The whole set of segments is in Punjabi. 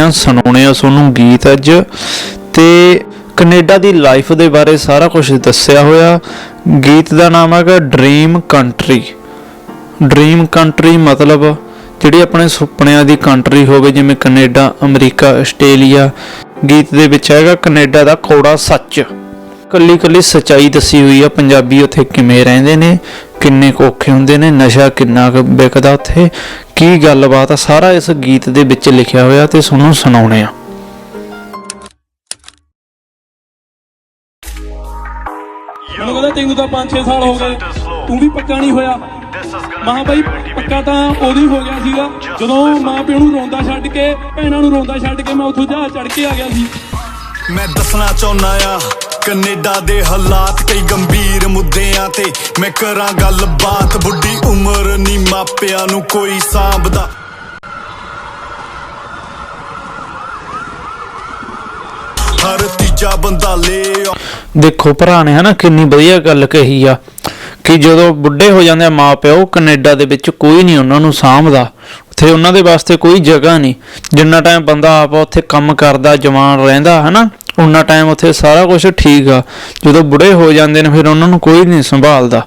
ਆ ਸੁਣਾਉਣੇ ਆ ਤੁਹਾਨੂੰ ਗੀਤ ਅੱਜ। ਤੇ ਕੈਨੇਡਾ ਦੀ ਲਾਈਫ ਦੇ ਬਾਰੇ ਸਾਰਾ ਕੁਝ ਦੱਸਿਆ ਹੋਇਆ। ਗੀਤ ਦਾ ਨਾਮ ਹੈਗਾ ਡ੍ਰੀਮ ਕੰਟਰੀ ਡ੍ਰੀਮ ਕੰਟਰੀ ਮਤਲਬ ਜਿਹੜੀ ਆਪਣੇ ਸੁਪਨਿਆਂ ਦੀ ਕੰਟਰੀ ਹੋਵੇ, ਜਿਵੇਂ ਕੈਨੇਡਾ, ਅਮਰੀਕਾ, ਆਸਟ੍ਰੇਲੀਆ। ਗੀਤ ਦੇ ਵਿੱਚ ਹੈਗਾ ਕੈਨੇਡਾ ਦਾ ਕੋੜਾ ਸੱਚ। ਕੱਲੀ ਕੱਲੀ ਸਚਾਈ ਦੱਸੀ ਹੋਈ ਆ, ਪੰਜਾਬੀ ਉੱਥੇ ਕਿਵੇਂ ਰਹਿੰਦੇ ਨੇ ਕਿੰਨੇ ਔਖੇ ਹੁੰਦੇ ਨੇ ਨਸ਼ਾ ਕਿੰਨਾ ਵਿਕਦਾ ਉੱਥੇ ਕੀ ਗੱਲਬਾਤ ਆ? ਸਾਰਾ ਇਸ ਗੀਤ ਦੇ ਵਿੱਚ ਲਿਖਿਆ ਹੋਇਆ ਤੇ ਤੁਹਾਨੂੰ ਸੁਣਾਉਣੇ ਆ। ਮੈਨੂੰ ਕਹਿੰਦਾ ਤੈਨੂੰ ਤਾਂ 5-6 ਸਾਲ ਹੋ ਗਏ ਤੂੰ ਵੀ ਪੱਕਾ ਨਹੀਂ ਹੋਇਆ। ਮਾਂ ਬਾਈ ਪੱਕਾ ਤਾਂ ਉਦੋਂ ਹੀ ਹੋ ਗਿਆ ਸੀਗਾ ਜਦੋਂ ਮਾਂ ਪਿਓ ਨੂੰ ਰੋਂਦਾ ਛੱਡ ਕੇ ਭੈਣਾਂ ਨੂੰ ਰੋਂਦਾ ਛੱਡ ਕੇ ਮੈਂ ਉੱਥੋਂ ਜਹਾਜ਼ ਚੜ ਕੇ ਆ ਗਿਆ ਸੀ। ਮੈਂ ਦੱਸਣਾ ਚਾਹੁੰਨਾ ਆ ਕੈਨੇਡਾ ਦੇ ਹਾਲਾਤ ਕਈ ਗੰਭੀਰ ਮੁੱਦਿਆਂ ਤੇ। ਮੈਂ ਕਰਾਂ ਗੱਲਬਾਤ, ਬੁੱਢੀ ਉਮਰ ਨੀ ਮਾਪਿਆਂ ਨੂੰ ਕੋਈ ਸਾਂਭਦਾ। ਹਰ ਤੀਜਾ ਬੰਦਾ ਲੈ ਦੇਖੋ ਭਰਾ ਨੇ ਹਨਾ, ਕਿੰਨੀ ਵਧੀਆ ਗੱਲ ਕਹੀ ਆ ਕਿ ਜਦੋਂ ਬੁੱਢੇ ਹੋ ਜਾਂਦੇ ਆ ਮਾਪਿਓ, ਕੈਨੇਡਾ ਦੇ ਵਿੱਚ ਕੋਈ ਨਹੀਂ ਉਹਨਾਂ ਨੂੰ ਸਾਂਭਦਾ। ਉੱਥੇ ਉਹਨਾਂ ਦੇ ਵਾਸਤੇ ਕੋਈ ਜਗ੍ਹਾ ਨਹੀਂ ਜਿੰਨਾ ਟਾਈਮ ਬੰਦਾ ਆਪ ਉੱਥੇ ਕੰਮ ਕਰਦਾ, ਜਵਾਨ ਰਹਿੰਦਾ, ਹਨਾ ਉਹਨਾਂ ਟਾਈਮ ਉੱਥੇ ਸਾਰਾ ਕੁਝ ਠੀਕ ਆ। ਜਦੋਂ ਬੁੱਢੇ ਹੋ ਜਾਂਦੇ ਨੇ ਫਿਰ ਉਹਨਾਂ ਨੂੰ ਕੋਈ ਨਹੀਂ ਸੰਭਾਲਦਾ।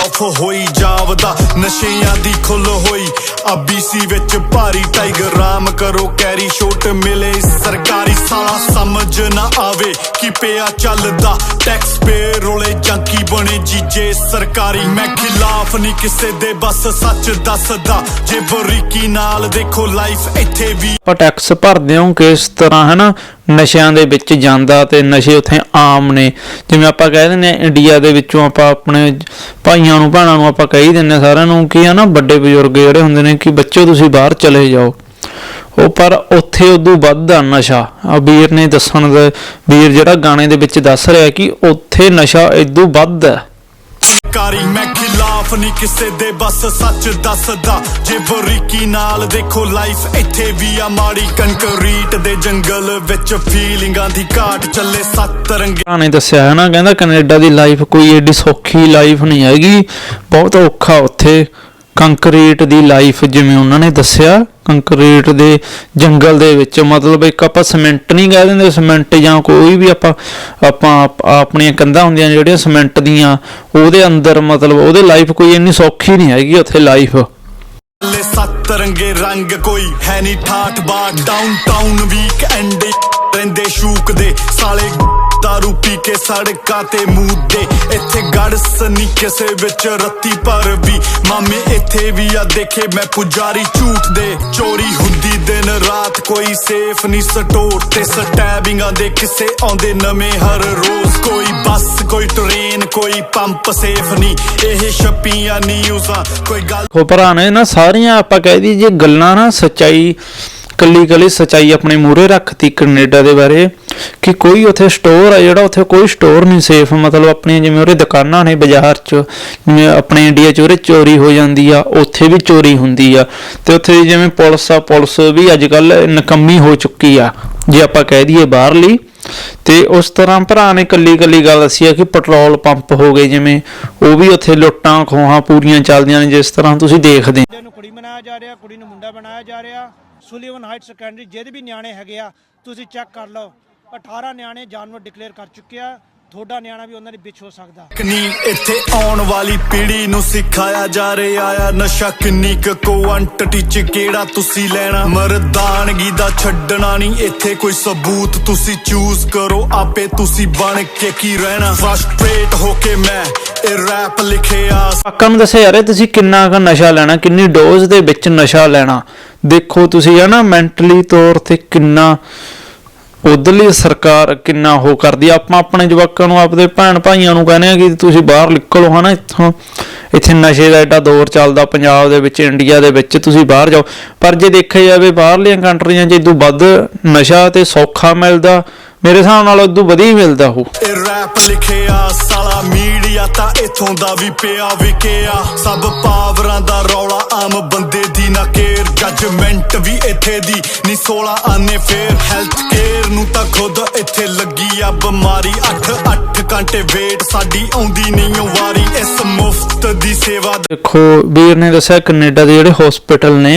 ਆਫ ਹੋਈ ਜਾਵਦਾ ਨਸ਼ਿਆਂ ਦੀ ਖੁੱਲ ਹੋਈ। ਆਬੀਸੀ ਵਿੱਚ ਭਾਰੀ ਟਾਈਗਰ ਰਾਮ ਕਰੋ ਕੈਰੀ ਸ਼ੋਟ ਮਿਲੇ। ਸਰਕਾਰੀ ਸਾਲਾ ਸਮਝ ਨਾ ਆਵੇ ਕੀ ਪਿਆ ਚੱਲਦਾ। ਟੈਕਸ ਪੇ ਰੋਲੇ ਜੰਕੀ ਬਣੇ ਜੀਜੇ। ਸਰਕਾਰੀ ਮੈਂ ਖਿਲਾਫ ਨਹੀਂ ਕਿਸੇ ਦੇ ਬਸ ਸੱਚ ਦੱਸਦਾ। ਜੇ ਬਰੀਕੀ ਨਾਲ ਦੇਖੋ ਲਾਈਫ ਇੱਥੇ ਵੀ ਆਪਾਂ ਟੈਕਸ ਭਰਦੇ ਹਾਂ ਕਿਸ ਤਰ੍ਹਾਂ ਹਨਾ? ਨਸ਼ਿਆਂ ਦੇ ਵਿੱਚ ਜਾਂਦਾ ਤੇ ਨਸ਼ੇ ਉੱਥੇ ਆਮ ਨੇ। ਜਿਵੇਂ ਆਪਾਂ ਕਹਿ ਦਿੰਦੇ ਆ ਇੰਡੀਆ ਦੇ ਵਿੱਚੋਂ ਆਪਾਂ ਆਪਣੇ ਭਾਈਆਂ ਨੂੰ, ਭੈਣਾਂ ਨੂੰ ਆਪਾਂ ਕਹੀ ਦਿੰਦੇ ਹਾਂ ਸਾਰਿਆਂ ਨੂੰ ਕਿ ਹਨਾ ਵੱਡੇ ਬਜ਼ੁਰਗ ਜਿਹੜੇ ਹੁੰਦੇ ਨੇ ਕਿ ਬੱਚੋ ਤੁਸੀਂ ਬਾਹਰ ਚਲੇ ਜਾਓ। ਉਹ ਪਰ ਉੱਥੇ ਉਦੋਂ ਵੱਧ ਆ ਨਸ਼ਾ। ਆ ਵੀਰ ਨੇ ਦੱਸਣ ਦਾ, ਵੀਰ ਜਿਹੜਾ ਗਾਣੇ ਦੇ ਵਿੱਚ ਦੱਸ ਰਿਹਾ ਕਿ ਉੱਥੇ ਨਸ਼ਾ ਇਦੋਂ ਵੱਧ ਹੈ ਸਰਕਾਰੀ ਮੈਂ ਖਿਲਾਫ ਨਹੀਂ ਕਿਸੇ ਦੇ, ਬਸ ਸੱਚ ਦੱਸਦਾ। ਜੇ ਬਰੀਕੀ ਨਾਲ ਦੇਖੋ ਲਾਈਫ ਇੱਥੇ ਵੀ ਆ ਮਾੜੀ ਕੰਕਰੀਟ ਦੇ ਜੰਗਲ ਵਿੱਚ ਫੀਲਿੰਗਾਂ ਦੀ ਘਾਟ ਚੱਲੇ ਸੱਤ ਰੰਗੇ। ਨੇ ਦੱਸਿਆ ਹੈ ਨਾ, ਕਹਿੰਦਾ ਕੈਨੇਡਾ ਦੀ ਲਾਈਫ ਕੋਈ ਏਡੀ ਸੌਖੀ ਲਾਈਫ ਨਹੀਂ ਹੈਗੀ। ਬਹੁਤ ਔਖਾ ਉੱਥੇ। ਕੰਕਰੀਟ ਦੀ ਲਾਈਫ ਜਿਵੇਂ ਉਹਨਾਂ ਨੇ ਦੱਸਿਆ, ਕੰਕਰੀਟ ਦੇ ਜੰਗਲ ਦੇ ਵਿੱਚ ਮਤਲਬ ਇੱਕ ਆਪਾਂ ਸਿਮੈਂਟ ਨਹੀਂ ਕਹਿ ਦਿੰਦੇ, ਸਿਮੈਂਟ ਜਾਂ ਕੋਈ ਵੀ ਆਪਾਂ ਆਪਾਂ ਆਪਣੀਆਂ ਕੰਧਾਂ ਹੁੰਦੀਆਂ ਜਿਹੜੀਆਂ ਸਿਮੈਂਟ ਦੀਆਂ, ਉਹਦੇ ਅੰਦਰ ਮਤਲਬ ਉਹਦੇ ਲਾਈਫ ਕੋਈ ਇੰਨੀ ਸੌਖੀ ਨਹੀਂ ਹੈਗੀ ਉੱਥੇ ਲਾਈਫ। ਚੱਲੇ ਸੱਤ ਰੰਗੇ ਰੰਗ ਕੋਈ ਹੈ ਨਹੀਂ ਠਾਠ ਬਾਠ ਡਾਊਨਟਾਊਨ ਵੀਕ ਐਂਡ ਰਹਿੰਦੇ ਸ਼ੂਕ ਦੇ ਸਾਲੇ ਦਾਰੂ ਪੀ ਕੇ ਸੜਕਾਂ ਤੇ ਮੂਦੇ ਇੱਥੇ ਗੜਸ ਨਹੀਂ ਕਿਸੇ ਵਿੱਚ ਰੱਤੀ ਪਰ ਵੀ ਮਾਮੇ ਇੱਥੇ ਵੀ ਆ ਦੇਖੇ ਮੈਂ ਪੁਜਾਰੀ ਝੂਠ ਦੇ ਚੋਰੀ ਹੁੰਦੀ ਦਿਨ ਰਾਤ ਕੋਈ ਸੇਫ ਨਹੀਂ ਸਟੋਰ ਤੇ ਸਟੈਬਿੰਗਾਂ ਦੇ ਕਿਸੇ ਆਉਂਦੇ ਨਵੇਂ ਹਰ ਰੋਜ਼ ਕੋਈ ਬੱਸ ਕੋਈ ਟ੍ਰੇਨ ਕੋਈ ਪੰਪ ਸੇਫ ਨਹੀਂ ਇਹ ਛਪੀਆਂ ਨਿਊਜ਼ਾਂ ਕੋਈ ਗੱਲ ਉਹ ਭਰਾ ਨੇ ਨਾ ਸਾਰੀਆਂ ਆਪਾਂ ਕਹਿ ਦਈਏ ਜੇ ਗੱਲਾਂ ਨਾ ਸੱਚਾਈ ਕੱਲੀ ਕੱਲੀ ਸੱਚਾਈ ਆਪਣੇ ਮੂਹਰੇ ਰੱਖਤੀ ਕੈਨੇਡਾ ਦੇ ਬਾਰੇ ਕਿ ਕੋਈ ਉੱਥੇ ਸਟੋਰ ਆ ਜਿਹੜਾ ਉੱਥੇ ਕੋਈ ਸਟੋਰ ਨਹੀਂ ਸੇਫ ਮਤਲਬ ਆਪਣੀਆਂ ਜਿਵੇਂ ਉਹਰੇ ਦੁਕਾਨਾਂ ਨੇ ਬਾਜ਼ਾਰ 'ਚ, ਜਿਵੇਂ ਆਪਣੇ ਇੰਡੀਆ 'ਚ ਉਹਰੇ ਚੋਰੀ ਹੋ ਜਾਂਦੀ ਆ, ਉੱਥੇ ਵੀ ਚੋਰੀ ਹੁੰਦੀ ਆ। ਤੇ ਉੱਥੇ ਜਿਵੇਂ ਪੁਲਿਸ ਆ, ਪੁਲਿਸ ਵੀ ਅੱਜ ਕੱਲ ਨਕੰਮੀ ਹੋ ਚੁੱਕੀ ਆ, ਜੇ ਆਪਾਂ ਕਹਿ ਦਈਏ ਬਾਹਰਲੀ। ਤੇ ਉਸ ਤਰ੍ਹਾਂ ਭਰਾ ਨੇ ਕੱਲੀ ਕੱਲੀ ਗੱਲ ਦੱਸੀ ਆ ਕਿ ਪੈਟਰੋਲ ਪੰਪ ਹੋ ਗਏ ਜਿਵੇਂ, ਉਹ ਵੀ ਉੱਥੇ ਲੁੱਟਾਂ ਖੋਹਾਂ ਪੂਰੀਆਂ ਚੱਲਦੀਆਂ ਨੇ, ਜਿਸ ਤਰ੍ਹਾਂ ਤੁਸੀਂ ਦੇਖਦੇ ਮੁੰਡੇ ਨੂੰ ਕੁੜੀ ਬਣਾਇਆ ਜਾ ਰਿਹਾ, ਕੁੜੀ ਨੂੰ ਮੁੰਡਾ ਬਣਾਇਆ ਜਾ ਰਿਹਾ। ਸੁਲੀਵਨ ਹਾਈਟ ਸੈਕੰਡਰੀ ਜਿਹਦੇ ਵੀ ਨਿਆਣੇ ਹੈਗੇ ਆ, ਤੁਸੀਂ ਚੈੱਕ ਕਰ ਲਓ। 18 ਨਿਆਣੇ ਜਾਨਵਰ ਡਿਕਲੇਅਰ ਕਰ ਚੁੱਕੇ ਆ। ਤੁਹਾਡਾ ਨਿਆਣਾ ਵੀ ਉਹਨਾਂ ਦੇ ਵਿੱਚ ਹੋ ਸਕਦਾ। ਕਿੰਨੀ ਇੱਥੇ ਆਉਣ ਵਾਲੀ ਪੀੜ੍ਹੀ ਨੂੰ ਸਿਖਾਇਆ ਜਾ ਰਿਹਾ ਆ। ਨਸ਼ਾ ਕਿੰਨੀ ਕੁ ਕੁਆਂਟੀਟੀ ਚ ਕਿਹੜਾ ਤੁਸੀਂ ਲੈਣਾ? ਮਰਦਾਨਗੀ ਦਾ ਛੱਡਣਾ ਨਹੀਂ ਇੱਥੇ ਕੋਈ ਸਬੂਤ ਤੁਸੀਂ ਚੂਜ਼ ਕਰੋ। ਆਪੇ ਤੁਸੀਂ ਬਣ ਕੇ ਕੀ ਰਹਿਣਾ? ਫਰਸਟ੍ਰੇਟ ਹੋ ਕੇ ਮੈਂ ਇਹ ਰੈਪ ਲਿਖਿਆ। ਕਾਕਾਂ ਨੂੰ ਦੱਸਿਆ ਯਾਰ ਤੁਸੀਂ ਕਿੰਨਾ ਕੁ ਨਸ਼ਾ ਲੈਣਾ? ਕਿੰਨੀ ਡੋਜ਼ ਦੇ ਵਿੱਚ ਨਸ਼ਾ ਲੈਣਾ? ਦੇਖੋ ਤੁਸੀਂ ਹੈ ਨਾ ਮੈਂਟਲੀ ਤੌਰ ਤੇ ਕਿੰਨਾ ਉਧਰਲੀ ਸਰਕਾਰ ਕਿੰਨਾ ਉਹ ਕਰਦੀ ਆ? ਆਪਾਂ ਆਪਣੇ ਜਵਾਕਾਂ ਨੂੰ, ਆਪਦੇ ਭੈਣ ਭਾਈਆਂ ਨੂੰ ਕਹਿੰਦੇ ਆ ਕਿ ਤੁਸੀਂ ਬਾਹਰ ਨਿਕਲੋ, ਹਨਾ, ਇੱਥੋਂ। ਇੱਥੇ ਨਸ਼ੇ ਦਾ ਐਡਾ ਦੌਰ ਚੱਲਦਾ ਪੰਜਾਬ ਦੇ ਵਿੱਚ, ਇੰਡੀਆ ਦੇ ਵਿੱਚ, ਤੁਸੀਂ ਬਾਹਰ ਜਾਓ। ਪਰ ਜੇ ਦੇਖਿਆ ਜਾਵੇ, ਬਾਹਰਲੀਆਂ ਕੰਟਰੀਆਂ 'ਚ ਇਦੋਂ ਵੱਧ ਨਸ਼ਾ ਤੇ ਸੌਖਾ ਮਿਲਦਾ ਮੇਰੇ ਹਿਸਾਬ ਨਾਲ ਉਦੋਂ ਵਧੀਆ ਹੀ ਮਿਲਦਾ ਉਹ। ਇਹ ਰੈਪ ਲਿਖਿਆ ਸਾਲਾ ਮੀਡੀਆ ਤਾਂ ਇਥੋਂ ਦਾ ਵੀ ਪਿਆ ਵਿਕਿਆ। ਸਭ ਪਾਵਰਾਂ ਦਾ ਰੌਲਾ ਆਮ ਬੰਦੇ ਦੀ ਨਾ ਕੇਅਰ। ਜੱਜਮੈਂਟ ਵੀ ਇੱਥੇ ਦੀ ਨੀ 16 ਆਨੇ ਫੇਰ। ਹੈਲਥ ਕੇਅਰ ਨੂੰ ਤਾਂ ਖੁਦ ਇੱਥੇ ਲੱਗੀ ਆ ਬਿਮਾਰੀ। 8 8 ਘੰਟੇ ਵੇਟ ਸਾਡੀ ਆਉਂਦੀ ਨਹੀਂ ਵਾਰੀ। ਇਸ ਮੁਫਤ ਦੀ ਸੇਵਾ ਦੇਖੋ ਵੀਰ ਨੇ ਦੱਸਿਆ ਕੈਨੇਡਾ ਦੇ ਜਿਹੜੇ ਹਸਪੀਟਲ ਨੇ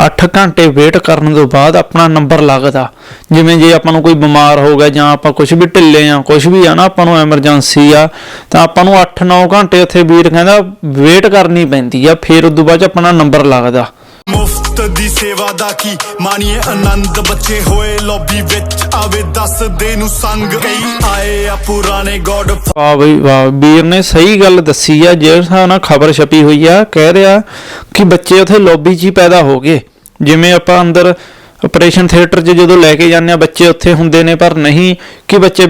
8 ਘੰਟੇ ਵੇਟ ਕਰਨ ਤੋਂ ਬਾਅਦ ਆਪਣਾ ਨੰਬਰ ਲੱਗਦਾ। ਜਿਵੇਂ ਜੇ ਆਪਾਂ ਨੂੰ ਕੋਈ ਬਿਮਾਰ ਹੋ ਗਿਆ ਜਾਂ ਆਪਾਂ ਕੁਝ ਵੀ ਢਿੱਲੇ ਆ ਕੁਝ ਵੀ ਆ ਨਾ ਆਪਾਂ ਨੂੰ ਐਮਰਜੈਂਸੀ ਆ, ਤਾਂ ਆਪਾਂ ਨੂੰ 8-9 ਘੰਟੇ ਉੱਥੇ ਵੀਰ ਕਹਿੰਦਾ ਵੇਟ ਕਰਨੀ ਪੈਂਦੀ ਆ, ਫਿਰ ਉਦੋਂ ਬਾਅਦ 'ਚ ਆਪਣਾ ਨੰਬਰ ਲੱਗਦਾ। ਮੁਫਤ ਦੀ ਸੇਵਾ ਦਾ ਕੀ ਮਾਣੀਏ? ਆਨੰਦ ਬੱਚੇ ਹੋਏ ਲੌਬੀ ਵਿੱਚ। ਆਵੇ ਦੱਸ ਦੇ ਨੂੰ ਸੰਗ। ਕਈ ਆਏ ਆ ਪੁਰਾਣੇ ਗੋਡ ਵਾਹ ਬਈ ਵਾਹ। ਵੀਰ ਨੇ ਸਹੀ ਗੱਲ ਦੱਸੀ ਆ। ਜਿਹੜੇ ਹਿਸਾਬ ਨਾਲ ਖਬਰ ਛਪੀ ਹੋਈ ਆ, ਕਹਿ ਰਿਹਾ ਕਿ ਬੱਚੇ ਉੱਥੇ ਲੌਬੀ 'ਚ ਹੀ ਪੈਦਾ ਹੋ ਗਏ। ਜਿਵੇਂ ਆਪਾਂ ਅੰਦਰ ਆਪਰੇਸ਼ਨ ਥੀਏਟਰ 'ਚ ਜਦੋਂ ਲੈ ਕੇ ਜਾਂਦੇ ਆ, ਬੱਚੇ ਉੱਥੇ ਹੁੰਦੇ ਨੇ, ਪਰ ਨਹੀਂ ਕਿ ਬੱਚੇ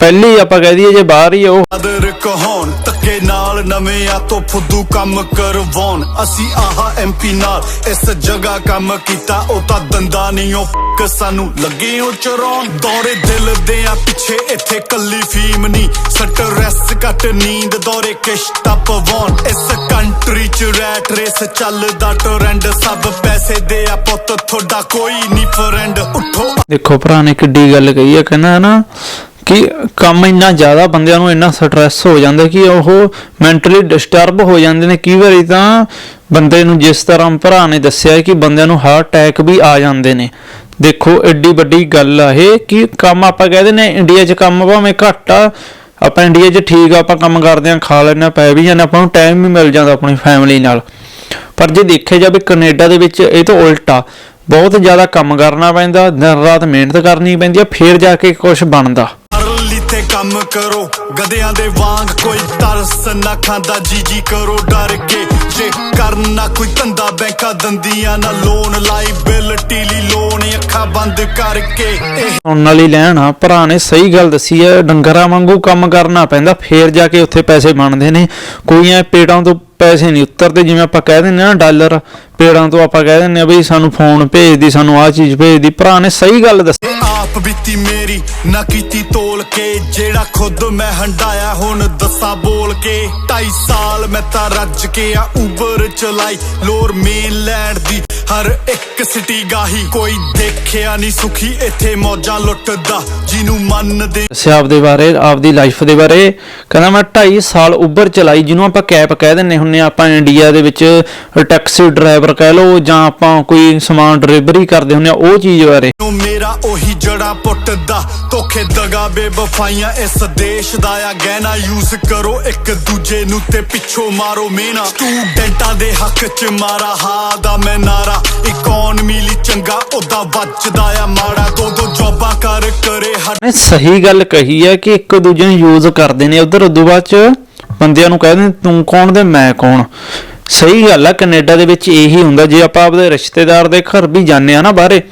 ਪਹਿਲੇ ਆਪਾਂ ਕਹਿ ਦਈਏ ਜੇ ਬਾਹਰ ਹੀ ਉਹ। ਆਦਰ ਕਹਾਉਣ ਤੱਕੇ ਨਾਲ ਨਵੇਂ ਆ ਤੋਂ ਫੁੱਦੂ ਕੰਮ ਕਰਵਾਉਣ। ਅਸੀਂ ਆਹਾ ਐਮਪੀ ਨਾਲ ਇਸ ਜਗ੍ਹਾ ਕੰਮ ਕੀਤਾ ਉਹ ਤਾਂ ਦੰਦਾ ਨਹੀਂ ਉਹ ਫ- ਸਾਨੂੰ ਲੱਗੇ ਉਹ ਚਰਾਉਣ। ਦੌਰੇ ਦਿਲ ਦੇ ਆ ਪਿੱਛੇ ਇੱਥੇ ਕੱਲੀ ਫੀਮ ਨਹੀਂ। ਸਟ੍ਰੈਸ ਘੱਟ ਨੀਂਦ ਦੌਰੇ ਕਿਸ਼ਤਾ ਪਵਾਉਣ। ਇਸ ਕੰਟਰੀ ਚ ਰੈਟ ਰੇਸ ਚੱਲਦਾ ਟ੍ਰੈਂਡ ਸਭ ਪੈਸੇ ਦੇ ਆ ਪੁੱਤ ਤੁਹਾਡਾ ਕੋਈ ਨਹੀਂ ਫਰੈਂਡ ਉੱਠੋ। ਦੇਖੋ ਭਰਾ ਨੇ ਕਿੱਡੀ ਗੱਲ ਕਹੀ ਆ ਕਹਿੰਦਾ ਨਾ ਕਿ ਕੰਮ ਇੰਨਾ ਜ਼ਿਆਦਾ ਬੰਦਿਆਂ ਨੂੰ ਇੰਨਾ ਸਟ੍ਰੈਸ ਹੋ ਜਾਂਦਾ ਕਿ ਉਹ ਮੈਂਟਲੀ ਡਿਸਟਰਬ ਹੋ ਜਾਂਦੇ ਨੇ। ਕਈ ਵਾਰੀ ਤਾਂ ਬੰਦੇ ਨੂੰ ਜਿਸ ਤਰ੍ਹਾਂ ਭਰਾ ਨੇ ਦੱਸਿਆ ਕਿ ਬੰਦਿਆਂ ਨੂੰ ਹਾਰਟ ਅਟੈਕ ਵੀ ਆ ਜਾਂਦੇ ਨੇ। ਦੇਖੋ ਐਡੀ ਵੱਡੀ ਗੱਲ ਆ ਇਹ ਕਿ ਕੰਮ ਆਪਾਂ ਕਹਿੰਦੇ ਨੇ ਇੰਡੀਆ 'ਚ ਕੰਮ ਭਾਵੇਂ ਘੱਟ ਆ, ਆਪਾਂ ਇੰਡੀਆ 'ਚ ਠੀਕ ਆ, ਆਪਾਂ ਕੰਮ ਕਰਦੇ ਆ ਖਾ ਲੈਂਦੇ ਹਾਂ, ਪੈ ਵੀ ਜਾਂਦੇ ਆਪਾਂ ਨੂੰ ਟਾਈਮ ਵੀ ਮਿਲ ਜਾਂਦਾ ਆਪਣੀ ਫੈਮਿਲੀ ਨਾਲ। ਪਰ ਜੇ ਦੇਖਿਆ ਜਾਵੇ ਕੈਨੇਡਾ ਦੇ ਵਿੱਚ ਇਹ ਤੋਂ ਉਲਟਾ ਬਹੁਤ ਜ਼ਿਆਦਾ ਕੰਮ ਕਰਨਾ ਪੈਂਦਾ, ਦਿਨ ਰਾਤ ਮਿਹਨਤ ਕਰਨੀ ਪੈਂਦੀ ਆ, ਫੇਰ ਜਾ ਕੇ ਕੁਝ ਬਣਦਾ। ਕੰਮ ਕਰੋ। ਗਧਿਆਂ ਦੇ ਵਾਂਗ ਕੋਈ ਤਰਸ ਨਾ ਖਾਂਦਾ, ਜੀ ਜੀ ਕਰੋ ਡਰ ਕੇ। ਜੇ ਕਰਨਾ ਕੋਈ ਧੰਦਾ, ਬੈਂਕਾਂ ਦੰਦੀਆਂ ਨਾ ਲੋਨ ਲਾਇਬਿਲਿਟੀ ਲਈ ਲੋਨ ਅੱਖਾਂ ਬੰਦ ਕਰਕੇ। ਇਹ ਸੁਣਨ ਵਾਲੀ ਭਰਾ ਨੇ ਸਹੀ ਗੱਲ ਦੱਸੀ ਹੈ ਡੰਗਰਾਂ ਵਾਂਗੂ ਕੰਮ ਕਰਨਾ ਪੈਂਦਾ। ਫੇਰ ਜਾ ਕੇ ਉੱਥੇ ਪੈਸੇ ਬਣਦੇ ਨੇ। ਕੋਈ ਐ ਪੇੜਾਂ ਤੋਂ ਪੈਸੇ ਨਹੀਂ ਉਤਰਦੇ, ਜਿਵੇਂ ਆਪਾਂ ਕਹਿ ਦਿੰਦੇ ਆ ਨਾ, ਡਾਲਰ। ਪੇੜਾਂ ਤੋਂ ਆਪਾਂ ਕਹਿ ਦਿੰਦੇ ਆ ਬਈ ਸਾਨੂੰ ਫੋਨ ਭੇਜਦੀ ਸਾਨੂੰ ਆਹ ਚੀਜ਼ ਭੇਜਦੀ ਭਰਾ ਨੇ ਸਹੀ ਗੱਲ ਦੱਸੀ। ਆਪ ਬੀਤੀ ਮੇਰੀ ਨਾ ਕੀਤੀ ਤੋਲ ਕੇ। ਜਿਹੜਾ ਖੁਦ ਮੈਂ ਹੰਡਾਇਆ ਹੁਣ ਦੱਸਾਂ ਬੋਲ ਕੇ। 2.5 ਸਾਲ ਮੈਂ ਤਾਂ ਰੱਜ ਕੇ ਆ ਉਬਰ ਚਲਾਈ। ਲੋਰ ਮੇਨ ਲੈਂਡ ਦੀ ਹਰ ਇੱਕ ਸਿਟੀ ਗਾਹੀ। ਕੋਈ ਦੇਖਿਆ ਨਹੀਂ ਸੁਖੀ ਇੱਥੇ ਮੌਜਾਂ ਲੁੱਟਦਾ ਜਿਹਨੂੰ ਮੰਨਦੇ ਦੱਸਿਆ ਆਪਦੇ ਬਾਰੇ ਆਪਦੀ ਲਾਈਫ ਦੇ ਬਾਰੇ। ਕਹਿੰਦਾ ਮੈਂ 2.5 ਸਾਲ ਉਬਰ ਚਲਾਈ ਜਿਹਨੂੰ ਆਪਾਂ ਕੈਬ ਕਹਿ ਦਿੰਨੇ ਹੁੰਨੇ ਆਪਾਂ ਇੰਡੀਆ ਦੇ ਵਿੱਚ ਟੈਕਸੀ ਡਰਾਈਵਰ ਕਹਿ ਲਓ ਜਾਂ ਆਪਾਂ ਕੋਈ ਸਮਾਨ ਡਿਲੀਵਰੀ ਕਰਦੇ ਹੁੰਨੇ ਆ ਉਹ ਚੀਜ਼ ਬਾਰੇ। ਮੇਰਾ ਉਹੀ ਜੜਾ ਪੁੱਟਦਾ ਧੋਖੇ ਦਗਾ ਬੇਵਫਾਈਆਂ ਇਸ ਦੇਸ਼ ਦਾ ਆ। ਗਹਿਣਾ ਯੂਜ਼ ਕਰੋ ਇੱਕ ਦੂਜੇ ਨੂੰ ਤੇ ਪਿੱਛੋਂ ਮਾਰੋ ਮੇਨਾ। ਸਟੂਡੈਂਟਾਂ ਦੇ ਹੱਕ 'ਚ ਮਾਰਾ ਹਾ ਦਾ ਮੈਂ ਨਾਰਾ। ਇਕਨੋਮੀ ਲਈ ਚੰਗਾ, ਉਹਦਾ ਵੱਜਦਾ ਆ ਮਾੜਾ। ਦੋ ਦੋ ਜੋਬਾਂ ਕਰ ਕਰੇ ਹਰ ਸਹੀ ਗੱਲ ਕਹੀ ਹੈ ਕਿ ਇੱਕ ਦੂਜੇ ਨੂੰ ਯੂਜ਼ ਕਰਦੇ ਨੇ। ਉਧਰ ਉਦੋਂ ਬਾਅਦ ਚ ਬੰਦਿਆਂ ਨੂੰ ਕਹਿੰਦੇ ਤੂੰ ਕੌਣ ਤੇ ਮੈਂ ਕੌਣ? ਸਹੀ ਗੱਲ ਆ, ਕੈਨੇਡਾ ਦੇ ਵਿੱਚ ਇਹੀ ਹੁੰਦਾ। ਜੇ ਆਪਾਂ ਆਪਦੇ ਰਿਸ਼ਤੇਦਾਰ ਦੇ ਘਰ ਵੀ ਜਾਂਦੇ ਆ ਨਾ ਬਾਹਰੇ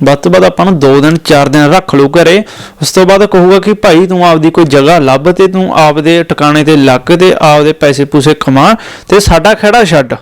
ਵੱਧ ਤੋਂ ਵੱਧ ਆਪਾਂ ਨੂੰ 2 ਦਿਨ 4 ਦਿਨ ਰੱਖ ਲਓ ਘਰੇ। ਉਸ ਤੋਂ ਬਾਅਦ ਕਹੂਗਾ ਕਿ ਭਾਈ ਤੂੰ ਆਪਦੀ ਕੋਈ ਜਗ੍ਹਾ ਲੱਭ ਤੇ ਤੂੰ ਆਪਦੇ ਟਿਕਾਣੇ ਤੇ ਲੱਗ ਤੇ ਆਪਦੇ ਪੈਸੇ ਪੂਸੇ ਕਮਾ ਤੇ ਸਾਡਾ ਖੜਾ ਛੱਡ।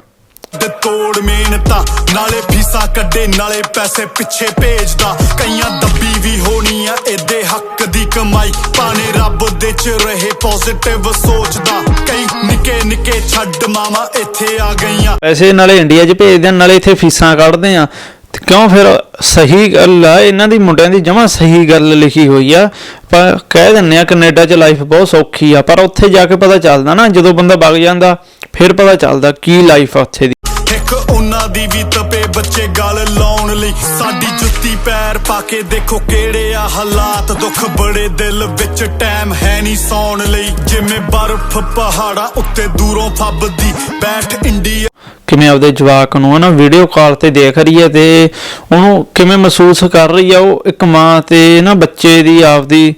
ਦੇ ਤੋੜ ਮਿਹਨਤਾਂ ਨਾਲੇ ਫੀਸਾਂ ਕੱਢੇ ਨਾਲੇ ਪੈਸੇ ਪਿੱਛੇ ਭੇਜਦਾ। ਕਈਆਂ ਦੱਬੀ ਵੀ ਹੋਣੀ ਆ ਇਹਦੇ ਹੱਕ ਦੀ ਕਮਾਈ। ਪਾਣੇ ਰੱਬ ਦੇ ਚ ਰਹੇ ਪੋਜ਼ਿਟਿਵ ਸੋਚਦਾ। ਕਈ ਨਿੱਕੇ ਨਿੱਕੇ ਛੱਡ ਮਾਵਾ ਇੱਥੇ ਆ ਗਈਆਂ। ਪੈਸੇ ਨਾਲੇ ਇੰਡੀਆ 'ਚ ਭੇਜਦੇ ਆ ਨਾਲੇ ਇੱਥੇ ਫੀਸਾਂ ਕੱਢਦੇ ਆ। ਤੇ ਕਿਉਂ ਫਿਰ ਸਹੀ ਗੱਲ ਆ? ਇਹਨਾਂ ਦੀ ਮੁੰਡਿਆਂ ਦੀ ਜਮਾ ਸਹੀ ਗੱਲ ਲਿਖੀ ਹੋਈ ਆ। ਪਰ ਕਹਿ ਦਿੰਨੇ ਆ ਕੈਨੇਡਾ 'ਚ ਲਾਈਫ ਬਹੁਤ ਸੌਖੀ ਆ। ਪਰ ਉੱਥੇ ਜਾ ਕੇ ਪਤਾ ਚੱਲਦਾ ਨਾ, ਜਦੋਂ ਬੰਦਾ ਵਗ ਜਾਂਦਾ, ਫਿਰ ਪਤਾ ਚੱਲਦਾ ਕੀ ਲਾਈਫ ਆ ਉੱਥੇ ਦੀ। ਇੱਕ ਉਹਨਾਂ ਦੀ ਵੀ ਤਪੇ ਬੱਚੇ ਗੱਲ ਲਾਉਣ ਲਈ ਸਾਡੀ ਜੁੱਤੀ ਪੈਰ ਪਾ ਕੇ ਦੇਖੋ ਕਿਹੜੇ ਆ ਹਾਲਾਤ। ਦੁੱਖ ਬੜੇ ਦਿਲ ਵਿੱਚ ਟਾਈਮ ਹੈ ਨਹੀਂ ਸੌਣ ਲਈ। ਜਿਵੇਂ ਬਰਫ਼ ਪਹਾੜਾਂ ਉੱਤੇ ਦੂਰੋਂ ਫੱਬਦੀ ਬੈਠ ਇੰਡੀਆ। ਕਿਵੇਂ ਆਪਦੇ ਜਵਾਕ ਨੂੰ ਹਨਾ ਵੀਡੀਓ ਕਾਲ ਤੇ ਦੇਖ ਰਹੀ ਹੈ ਤੇ ਉਹਨੂੰ ਕਿਵੇਂ ਮਹਿਸੂਸ ਕਰ ਰਹੀ ਆ ਉਹ ਇੱਕ ਮਾਂ ਤੇ ਨਾ ਬੱਚੇ ਦੀ ਆਪਦੀ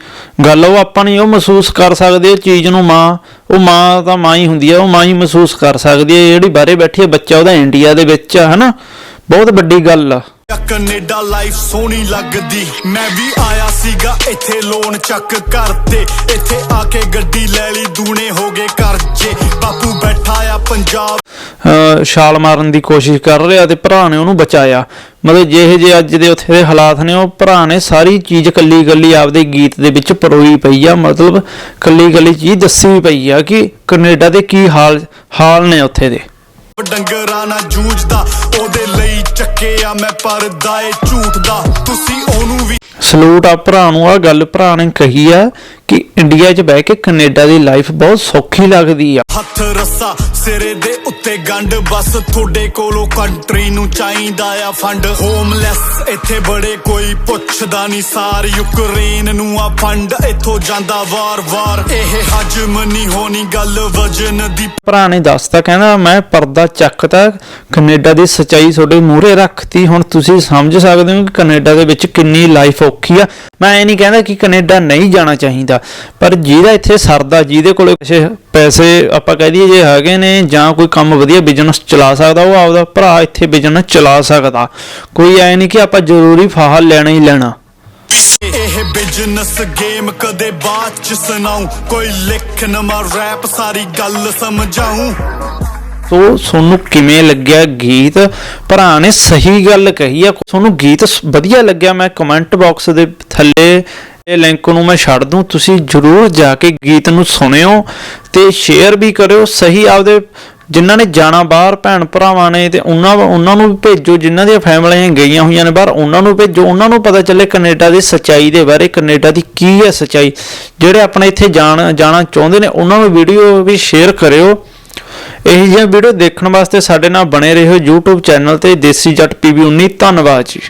ਗੱਲ, ਉਹ ਆਪਾਂ ਨਹੀਂ ਉਹ ਮਹਿਸੂਸ ਕਰ ਸਕਦੇ, ਇਹ ਚੀਜ਼ ਨੂੰ ਮਾਂ, ਉਹ ਮਾਂ ਤਾਂ ਮਾਂ ਹੀ ਹੁੰਦੀ ਆ, ਉਹ ਮਾਂ ਹੀ ਮਹਿਸੂਸ ਕਰ ਸਕਦੀ ਹੈ ਜਿਹੜੀ ਬਾਹਰੇ ਬੈਠੀ ਹੈ ਬੱਚਾ ਉਹਦਾ ਇੰਡੀਆ ਦੇ ਵਿੱਚ ਆ, ਹਨਾ। ਬਹੁਤ ਵੱਡੀ ਗੱਲ ਆ। ਕੈਨੇਡਾ ਲਾਈਫ ਸੋਹਣੀ ਲੱਗਦੀ। ਮੈਂ ਵੀ ਆਇਆ ਸੀਗਾ ਇੱਥੇ ਲੋਨ ਚੱਕ ਕਰਤੇ ਇੱਥੇ ਆ ਕੇ ਗੱਡੀ ਲੈ ਲਈ ਦੂਣੇ ਹੋ ਗਏ ਕਰਜੇ। ਬਾਪੂ ਬੈਠਾ ਆ ਪੰਜਾਬ। ਛਾਲ ਮਾਰਨ ਦੀ ਕੋਸ਼ਿਸ਼ ਕਰ ਰਿਹਾ ਤੇ ਭਰਾ ਨੇ ਉਹਨੂੰ ਬਚਾਇਆ। ਮਤਲਬ ਜਿਹੇ ਜੇ ਅੱਜ ਦੇ ਉੱਥੇ ਦੇ ਹਾਲਾਤ ਨੇ ਉਹ ਭਰਾ ਨੇ ਸਾਰੀ ਚੀਜ਼ ਕੱਲੀ ਕੱਲੀ ਆਪਦੇ ਗੀਤ ਦੇ ਵਿੱਚ ਪਰੋਈ ਪਈ ਆ। ਮਤਲਬ ਕੱਲੀ ਕੱਲੀ ਚੀਜ਼ ਦੱਸੀ ਪਈ ਆ ਕਿ ਕੈਨੇਡਾ ਦੇ ਕੀ ਹਾਲ ਹਾਲ ਨੇ ਉੱਥੇ ਦੇ। ਡੰਗਰਾਂ ਨਾਲ ਜੂਝਦਾ ਉਹਦੇ ਲਈ ਚੱਕਿਆ ਮੈਂ ਪਰਦਾ ਏ ਝੂਠ ਦਾ। ਤੁਸੀਂ ਉਹਨੂੰ ਵੀ ਸਲੂਟ ਆ, ਭਰਾ ਨੂੰ ਆ ਗੱਲ ਭਰਾ ਨੇ ਕਹੀ ਆ ਕਿ ਇੰਡੀਆ 'ਚ ਬਹਿ ਕੇ ਕੈਨੇਡਾ ਦੀ ਲਾਈਫ ਬਹੁਤ ਸੌਖੀ ਲੱਗਦੀ ਆ। ਹੱਥ ਰੱਸਾ ਸਿਰੇ ਦੇ ਉੱਤੇ ਗੰਢ ਬਸ ਤੁਹਾਡੇ ਕੋਲੋਂ ਕੰਟਰੀ ਨੂੰ ਚਾਹੀਦਾ ਆ ਫੰਡ। ਹੋਮਲੈਸ ਇੱਥੇ ਬੜੇ ਕੋਈ ਪੁੱਛਦਾ ਨਹੀਂ ਸਾਰ। ਯੂਕਰੇਨ ਨੂੰ ਆ ਫੰਡ ਇੱਥੋਂ ਜਾਂਦਾ ਵਾਰ-ਵਾਰ। ਇਹ ਹਜਮ ਨਹੀਂ ਹੋਣੀ ਗੱਲ ਵਜਨ ਦੀ ਭਰਾ ਨੇ ਦੱਸਤਾ ਕਹਿੰਦਾ ਮੈਂ ਪਰਦਾ ਚੱਕਤਾ ਕੈਨੇਡਾ ਦੀ ਸਚਾਈ ਤੁਹਾਡੇ ਮੂਹਰੇ ਰੱਖਤੀ। ਹੁਣ ਤੁਸੀਂ ਸਮਝ ਸਕਦੇ ਹੋ ਕਿ ਕੈਨੇਡਾ ਦੇ ਵਿੱਚ ਕਿੰਨੀ ਲਾਈਫ ਔਖੀ ਆ। ਮੈਂ ਇਹ ਨਹੀਂ ਕਹਿੰਦਾ ਕਿ ਕੈਨੇਡਾ ਨਹੀਂ ਜਾਣਾ ਚਾਹੀਦਾ। ਪਰ ਜਿਹਦਾ ਇੱਥੇ ਸਰਦਾ ਜਿਹਦੇ ਕੋਲੇ ਪੈਸੇ ਪੈਸੇ ਆਪਾਂ ਕਹਿ ਦਈਏ ਜੇ ਹੈਗੇ ਨੇ ਜਾਂ ਕੋਈ ਕੰਮ ਵਧੀਆ ਬਿਜ਼ਨਸ ਚਲਾ ਸਕਦਾ ਉਹ ਆਪਦਾ ਭਰਾ ਇੱਥੇ ਬਿਜ਼ਨਸ ਚਲਾ ਸਕਦਾ। ਕੋਈ ਐ ਨਹੀਂ ਕਿ ਆਪਾਂ ਜ਼ਰੂਰੀ ਫਾਹਾ ਲੈਣਾ ਹੀ ਲੈਣਾ। ਇਹ ਬਿਜ਼ਨਸ ਗੇਮ ਕਦੇ ਬਾਅਦ ਚ ਸੁਣਾਉ ਕੋਈ ਲਿਖ ਨਵਾਂ ਰੈਪ ਸਾਰੀ ਗੱਲ ਸਮਝਾਉ ਸੋ ਤੁਹਾਨੂੰ ਕਿਵੇਂ ਲੱਗਿਆ ਗੀਤ? ਭਰਾ ਨੇ ਸਹੀ ਗੱਲ ਕਹੀ ਆ ਤੁਹਾਨੂੰ ਗੀਤ ਵਧੀਆ ਲੱਗਿਆ? ਮੈਂ ਕਮੈਂਟ ਬਾਕਸ ਦੇ ਥੱਲੇ ਇਹ ਲਿੰਕ ਨੂੰ ਮੈਂ ਛੱਡ ਦੂੰ, ਤੁਸੀਂ ਜਰੂਰ ਜਾ ਕੇ ਗੀਤ ਨੂੰ ਸੁਣਿਓ ਤੇ ਸ਼ੇਅਰ ਵੀ ਕਰਿਓ, ਸਹੀ ਆਪਦੇ ਜਿਨ੍ਹਾਂ ਨੇ ਜਾਣਾ ਬਾਹਰ, ਭੈਣ ਭਰਾਵਾਂ ਨੇ ਤੇ ਉਹਨਾਂ ਉਹਨਾਂ ਨੂੰ ਭੇਜੋ, ਜਿਨ੍ਹਾਂ ਦੀਆਂ ਫੈਮਲੀਆਂ ਗਈਆਂ ਹੋਈਆਂ ਨੇ ਬਾਹਰ, ਉਹਨਾਂ ਨੂੰ ਭੇਜੋ, ਉਹਨਾਂ ਨੂੰ ਪਤਾ ਚੱਲੇ ਕੈਨੇਡਾ ਦੀ ਸੱਚਾਈ ਦੇ ਬਾਰੇ, ਕੈਨੇਡਾ ਦੀ ਕੀ ਹੈ ਸੱਚਾਈ। ਜਿਹੜੇ ਆਪਣੇ ਇੱਥੇ ਜਾਣ, ਜਾਣਾ ਚਾਹੁੰਦੇ ਨੇ, ਉਹਨਾਂ ਨੂੰ ਵੀਡੀਓ ਵੀ ਸ਼ੇਅਰ ਕਰਿਓ। ਇਹ ਜਿਹੀਆਂ ਵੀਡੀਓ ਦੇਖਣ ਵਾਸਤੇ ਸਾਡੇ ਨਾਲ ਬਣੇ ਰਹੋ YouTube ਚੈਨਲ ਤੇ ਦੇਸੀ ਜੱਟ PB19 ਧੰਨਵਾਦ ਜੀ।